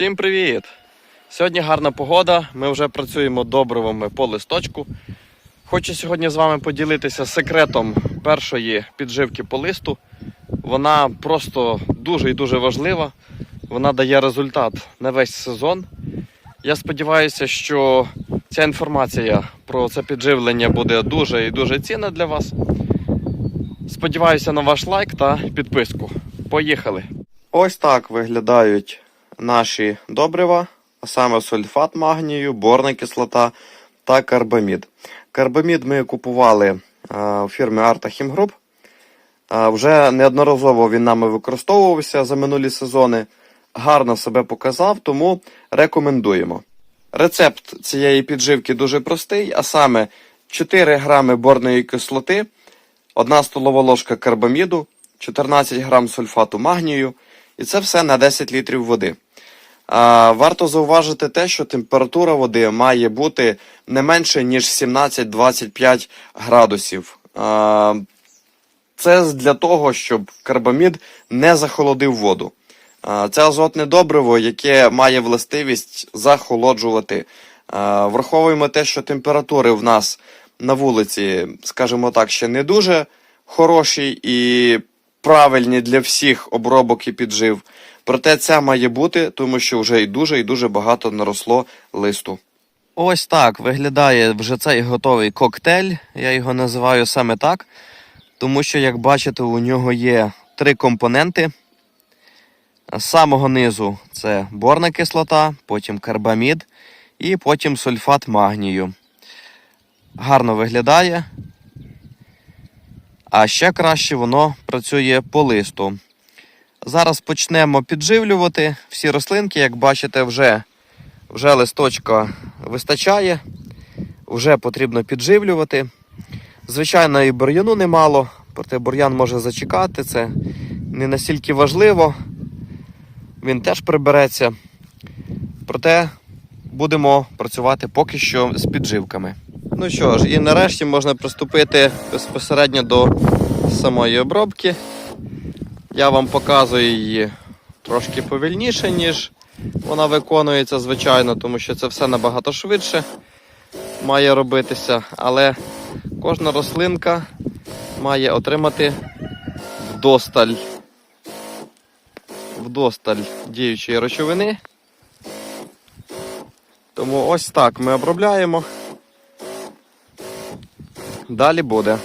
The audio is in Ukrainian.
Всім привіт! Сьогодні гарна погода. Ми вже працюємо добривами по листочку. Хочу сьогодні з вами поділитися секретом першої підживки по листу. Вона просто дуже і дуже важлива. Вона дає результат на весь сезон. Я сподіваюся, що ця інформація про це підживлення буде дуже і дуже цінна для вас. Сподіваюся на ваш лайк та підписку. Поїхали! Ось так виглядають наші добрива, а саме сульфат магнію, борна кислота та карбамід. Карбамід ми купували е, у фірмі Arta Group. Е, Вже неодноразово він нами використовувався за минулі сезони. Гарно себе показав, тому рекомендуємо. Рецепт цієї підживки дуже простий, а саме 4 грами борної кислоти, 1 столова ложка карбаміду, 14 грам сульфату магнію, і це все на 10 літрів води. Варто зауважити те, що температура води має бути не менше, ніж 17-25 градусів. Це для того, щоб карбамід не захолодив воду. Це азотне добриво, яке має властивість захолоджувати. Враховуємо те, що температури в нас на вулиці, скажімо так, ще не дуже хороші і правильні для всіх обробок і піджив. Проте це має бути, тому що вже і дуже і дуже багато наросло листу. Ось так виглядає вже цей готовий коктейль. Я його називаю саме так, тому що, як бачите, у нього є три компоненти. З самого низу це борна кислота, потім карбамід і потім сульфат магнію. Гарно виглядає. А ще краще воно працює по листу. Зараз почнемо підживлювати всі рослинки, як бачите, вже, вже листочка вистачає, вже потрібно підживлювати. Звичайно, і бур'яну немало, проте бур'ян може зачекати, це не настільки важливо. Він теж прибереться. Проте будемо працювати поки що з підживками. Ну що ж, і нарешті можна приступити безпосередньо до самої обробки. Я вам показую її трошки повільніше, ніж вона виконується, звичайно, тому що це все набагато швидше має робитися, але кожна рослинка має отримати вдосталь, вдосталь діючої речовини. Тому ось так ми обробляємо. Далі буде.